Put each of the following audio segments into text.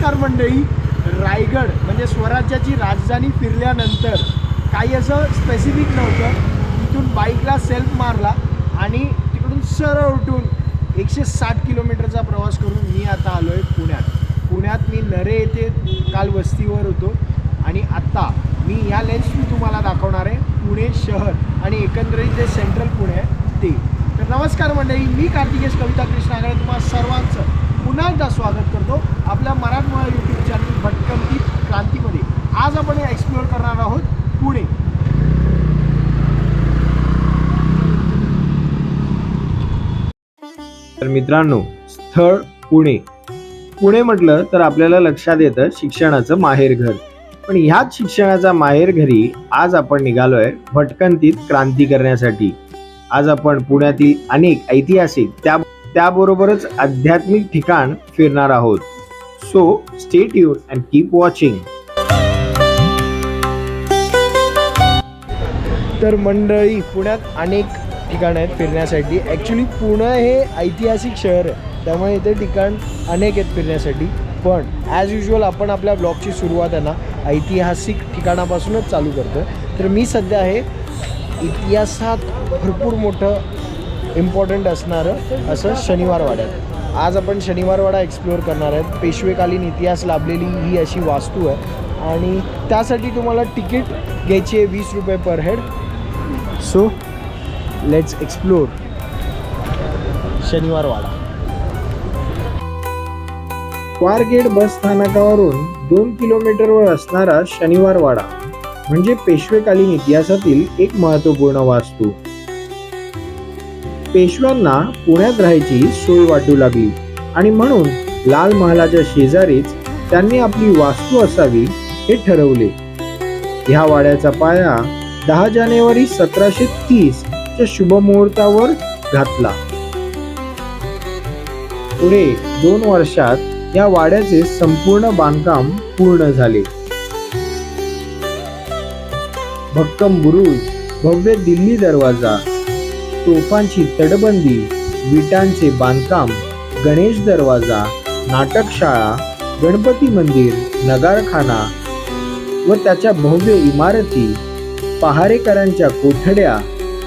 नमस्कार मंडळी. रायगड म्हणजे स्वराज्याची राजधानी फिरल्यानंतर काही असं स्पेसिफिक नव्हतं. तिथून बाईकला सेल्फ मारला आणि तिकडून सरळ उठून एकशे साठ किलोमीटरचा प्रवास करून मी आता आलो आहे पुण्यात. पुण्यात मी नरे येथे काल वस्तीवर होतो आणि आत्ता मी ह्या लेन्स मी तुम्हाला दाखवणार आहे. पुणे शहर आणि एकंदरीत जे सेंट्रल पुणे आहे ते. तर नमस्कार मंडळी मी कार्तिकेश कविता कृष्णागर तुम्हाला सर्वांचं पुन्हा एकदा स्वागत करतो आपल्या मराठमोळा यूट्यूब चॅनल भटकंती क्रांतीमध्ये. आज आपण एक्सप्लोअर करणार आहोत पुणे. तर मित्रांनो स्थळ पुणे. पुणे म्हटलं तर आपल्याला लक्षात येतं शिक्षणाचं माहेरघर पण ह्याच शिक्षणाचा माहेर घरी आज आपण निघालोय भटकंतीत क्रांती करण्यासाठी. आज आपण पुण्यातील अनेक ऐतिहासिक त्या त्याबरोबरच आध्यात्मिक ठिकाण फिरणार आहोत. So stay tune and keep watching तर मंडळी पुण्यात अनेक ठिकाणं आहेत फिरण्यासाठी. ॲक्च्युली पुणे हे ऐतिहासिक शहर आहे. त्यामुळे इथे ठिकाण अनेक आहेत फिरण्यासाठी. पण ॲज युजल आपण आपल्या ब्लॉगची सुरुवात आहे ना ऐतिहासिक ठिकाणापासूनच चालू करतो तर मी सध्या आहे इतिहासात भरपूर मोठं इम्पॉर्टंट असणारं असं शनिवारवाड्यात. आज आपण शनिवारवाडा एक्सप्लोअर करणार आहेत. पेशवेकालीन इतिहास लाभलेली ही अशी वास्तू आहे. आणि त्यासाठी तुम्हाला तिकीट घ्यायची आहे वीस रुपये per head so let's explore Shaniwarwada. वारगेट bus स्थानकावरून दोन किलोमीटरवर असणारा शनिवारवाडा म्हणजे पेशवेकालीन इतिहासातील एक महत्त्वपूर्ण वास्तू. पेशव्यांना पुण्यात राहायची सोय वाटू लागली. आणि म्हणून लाल महालाच्या शेजारीच त्यांनी आपली वास्तू असावी हे ठरवले. ह्या वाड्याचा पाया दहा जानेवारी सतराशे तीस च्या शुभमुहूर्तावर घातला. पुढे दोन वर्षात या वाड्याचे संपूर्ण बांधकाम पूर्ण झाले. भक्कम बुरुज भव्य दिल्ली दरवाजा तोफांची तटबंदी विटांचे बांधकाम गणेश दरवाजा नाटकशाळा गणपती मंदिर नगारखाना व त्याच्या भव्य इमारती पहारेकरांच्या कोठड्या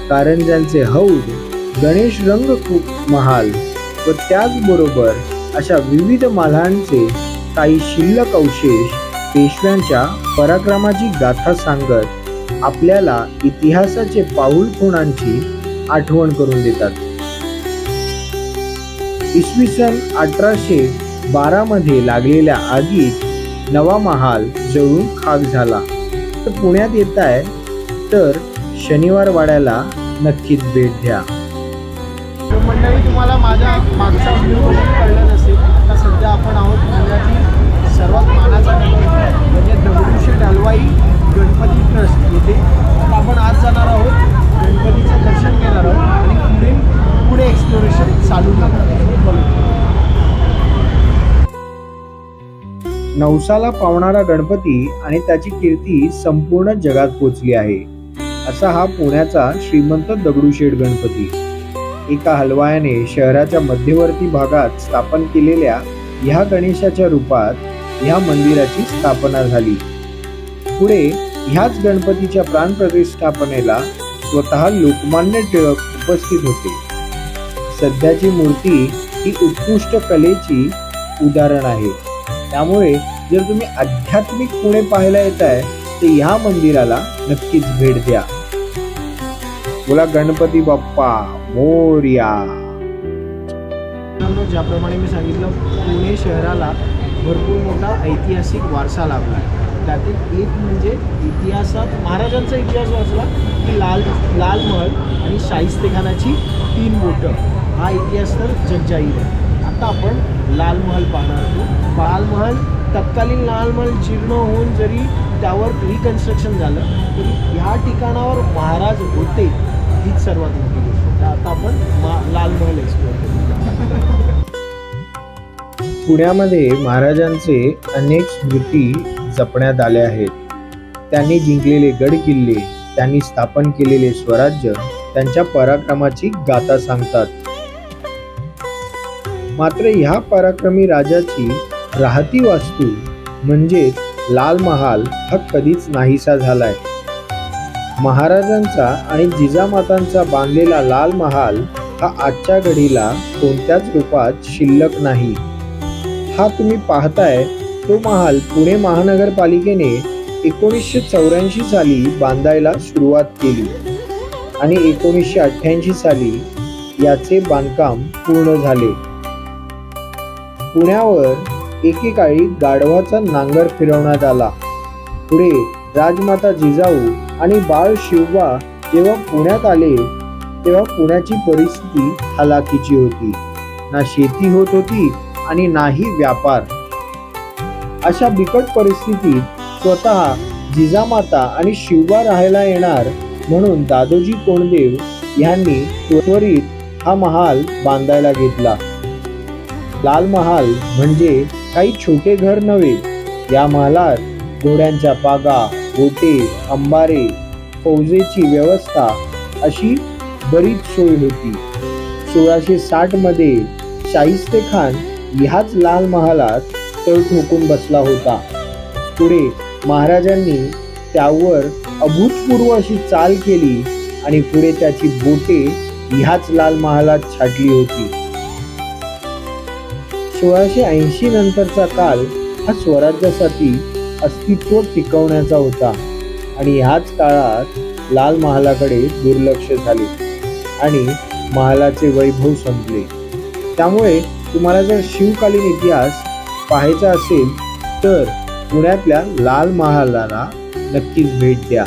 कारंजांचे हौद गणेश रंग महाल व त्याचबरोबर अशा विविध मालांचे काही शिल्लक अवशेष पेशव्यांच्या पराक्रमाची गाथा सांगत आपल्याला इतिहासाचे पाऊल खुणांची आठवण करून देतात. इसवी सन अठराशे बारामध्ये लागलेल्या आगीत नवा महाल जळून खाक झाला. तर पुण्यात येत आहे तर शनिवार वाड्याला नक्कीच भेट द्या. मंडळी तुम्हाला माझ्या मागचा व्ह्यू कळलं नसेल. आता सध्या आपण आहोत पुण्यातील सर्वात मानाचा नवसाला पावणारा गणपती आणि त्याची कीर्ती संपूर्ण जगात पोचली आहे. असा हा पुण्याचा श्रीमंत दगडूशेठ गणपती. एका हलवायाने शहराच्या मध्यवर्ती भागात स्थापन केलेल्या ह्या गणेशाच्या रूपात ह्या मंदिराची स्थापना झाली. पुढे ह्याच गणपतीच्या प्राणप्रतिष्ठापनेला स्वतः लोकमान्य टिळक उपस्थित होते. सध्याची मूर्ती ही उत्कृष्ट कलेची उदाहरण आहे. त्यामुळे जर तुम्ही आध्यात्मिक पुणे पाहायला येत आहे तर ह्या मंदिराला नक्कीच भेट द्या. बोला गणपती बाप्पा मोर्या. ज्याप्रमाणे मी सांगितलं पुणे शहराला भरपूर मोठा ऐतिहासिक वारसा लाभला त्यातील एक म्हणजे इतिहासात महाराजांचा इतिहास वाचला की लाल लाल महल आणि शाहिस्तेखानाची तीन बोटं. हा इतिहास तर जगजाहीर आहे. आता आपण लाल महल पाहणार आहोत. तत्कालीन लालमहल जीर्ण होऊन जरी त्यावर रिकन्स्ट्रक्शन झालं तरी ह्या ठिकाणावर महाराज होते हीच सर्वात मोठी गोष्ट. आता आपण मा लाल एक्सप्लोअर करू पुण्यामध्ये महाराजांचे अनेक स्मृती जपण्यात आल्या आहेत. त्यांनी जिंकलेले गड किल्ले त्यांनी स्थापन केलेले स्वराज्य त्यांच्या पराक्रमाची गाथा सांगतात. मात्र ह्या पराक्रमी राजाची राहती वास्तू म्हणजेच लाल महाल हा कधीच नाहीसा झालाय. महाराजांचा आणि जिजामातांचा बांधलेला लाल महाल हा आजच्या घडीला कोणत्याच रूपात शिल्लक नाही. हा तुम्ही पाहताय तो महाल पुणे महानगरपालिकेने एकोणीसशे चौऱ्याऐंशी साली बांधायला सुरुवात केली आणि एकोणीसशे अठ्ठ्याऐंशी साली याचे बांधकाम पूर्ण झाले. पुण्यावर एकेकाळी गाढवाचा नांगर फिरवण्यात आला. पुढे राजमाता जिजाऊ आणि बाळ शिवबा जेव्हा पुण्यात आले तेव्हा पुण्याची परिस्थिती हलाखीची होती. ना शेती होत होती आणि नाही व्यापार. अशा बिकट परिस्थितीत स्वतः जिजामाता आणि शिवबा राहायला येणार म्हणून दादोजी कोंडदेव यांनी त्वरित हा महाल बांधायला घेतला. लाल महाल म्हणजे काही छोटे घर नव्हे. या महालात घोड्यांच्या पागा गोटे अंबारे फौजेची व्यवस्था अशी बरीच सोय होती. सोळाशे साठमध्ये शाहिस्ते खान ह्याच लाल महालात तळ ठोकून बसला होता. पुढे महाराजांनी त्यावर अभूतपूर्व अशी चाल केली आणि पुढे त्याची बोटे ह्याच लाल महालात छाटली होती. सोळाशे ऐंशी नंतरचा काल हा स्वराज्यासाठी अस्तित्व टिकवण्याचा होता. आणि ह्याच काळात लाल महालाकडे दुर्लक्ष झाले आणि महालाचे वैभव संपले. त्यामुळे तुम्हाला जर शिवकालीन इतिहास पाहायचा असेल तर पुण्यातल्या लाल महालाला नक्कीच भेट द्या.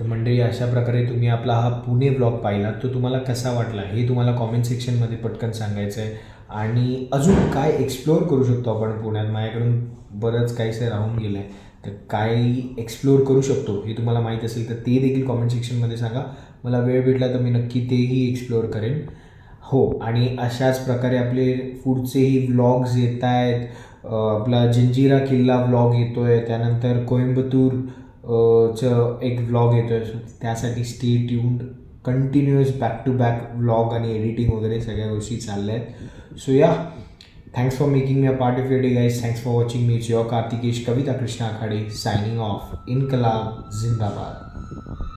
तर मंडळी अशा प्रकारे तुम्ही आपला हा पुणे ब्लॉग पाहिला. तो तुम्हाला कसा वाटला हे तुम्हाला कॉमेंट सेक्शनमध्ये पटकन सांगायचं आहे आणि अजून काय एक्सप्लोअर करू शकतो आपण पुण्यात? माझ्याकडून बरंच काहीसं राहून गेलं आहे तर काय एक्सप्लोअर करू शकतो हे तुम्हाला माहीत असेल तर ते देखील कॉमेंट सेक्शनमध्ये सांगा. मला वेळ भेटला तर मी नक्की तेही एक्सप्लोअर करेन. हो आणि अशाच प्रकारे आपले पुढचेही व्लॉग्स येत आहेत आपला जंजिरा किल्ला व्लॉग येतो आहे त्यानंतर कोइंबतूर चं एक व्लॉग येतो आहे त्यासाठी stay tuned continuous back to back vlog आणि एडिटिंग वगैरे सगळ्या गोष्टी चालल्या आहेत so yeah thanks for making me a part of your day guys thanks for watching me your Kartikesh Kavita Krishna Akhade signing off इनकलाब जिंदाबाद